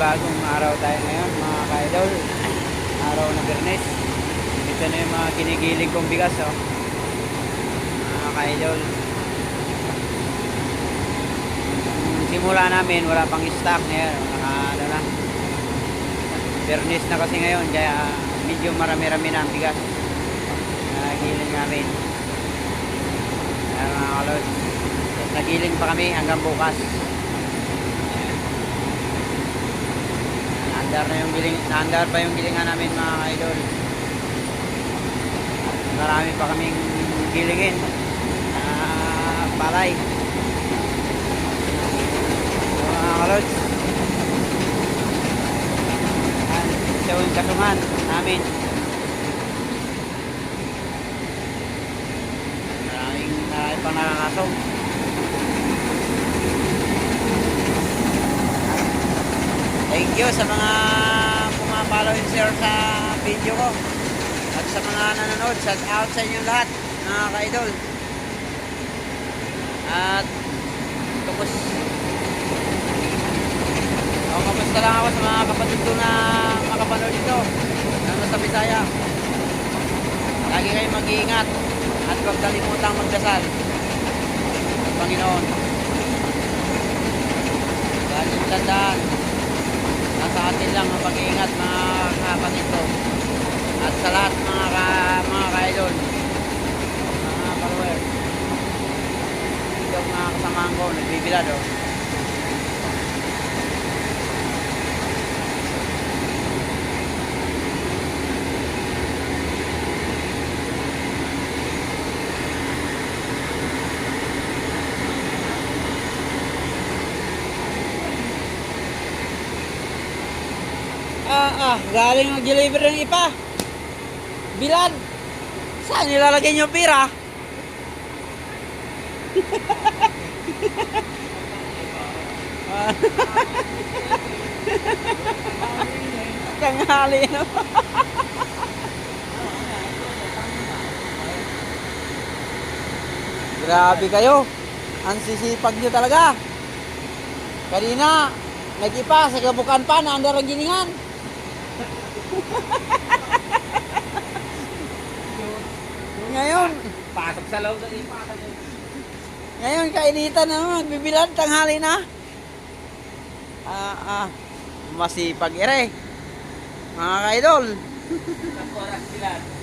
panibagong araw tayo ngayon mga ka-idol. Araw na Bernes. Ito na yung mga kinigiling kong bigas oh. Mga ka-idol. Simula namin wala pang stock ngayon. Naka ano na. Bernes na kasi ngayon kaya medyo marami-rami na ang bigas. Nagiling namin. Kaya mga kalod. Nagiling pa kami hanggang bukas. Naandar na yung giling, naandar pa yung gilingan namin mga idol. Marami pa kaming gilingin. Ah, palay. So, mga kalods. Ito yung kasungan namin. Maraming marami pang nakakasong. Thank you sa mga pumapalo and share sa video ko. At sa mga nanonood, shout out sa inyong lahat, mga ka-idol. At tapos Oh, kamusta lang ako sa mga kapatid ko na makapanood dito. Na nasa Bisaya. Lagi kayong mag-iingat at huwag kalimutang magdasal. Sa Panginoon. Lagi tandaan. Nasa atin lang ang pag-iingat mga kapatid ko. At sa lahat mga ka, mga ka-idol. Mga follower. Yung mga kasamahan ko, nagbibilad oh. Ah, ah, galing mag-deliver ng ipa. Bilad. Saan nilalagay niyo pira? Tanghali na pa. Grabe kayo. Ang sisipag niyo talaga. Kanina, nag-ipa sa gabukan pa na andar ang giningan. Ngayon, Pasok sa loob ng ipatan ngayon kainitan na naman, bibilad, tanghali na. Ah, ah, masipag ere. Mga ka-idol. Ang oras sila.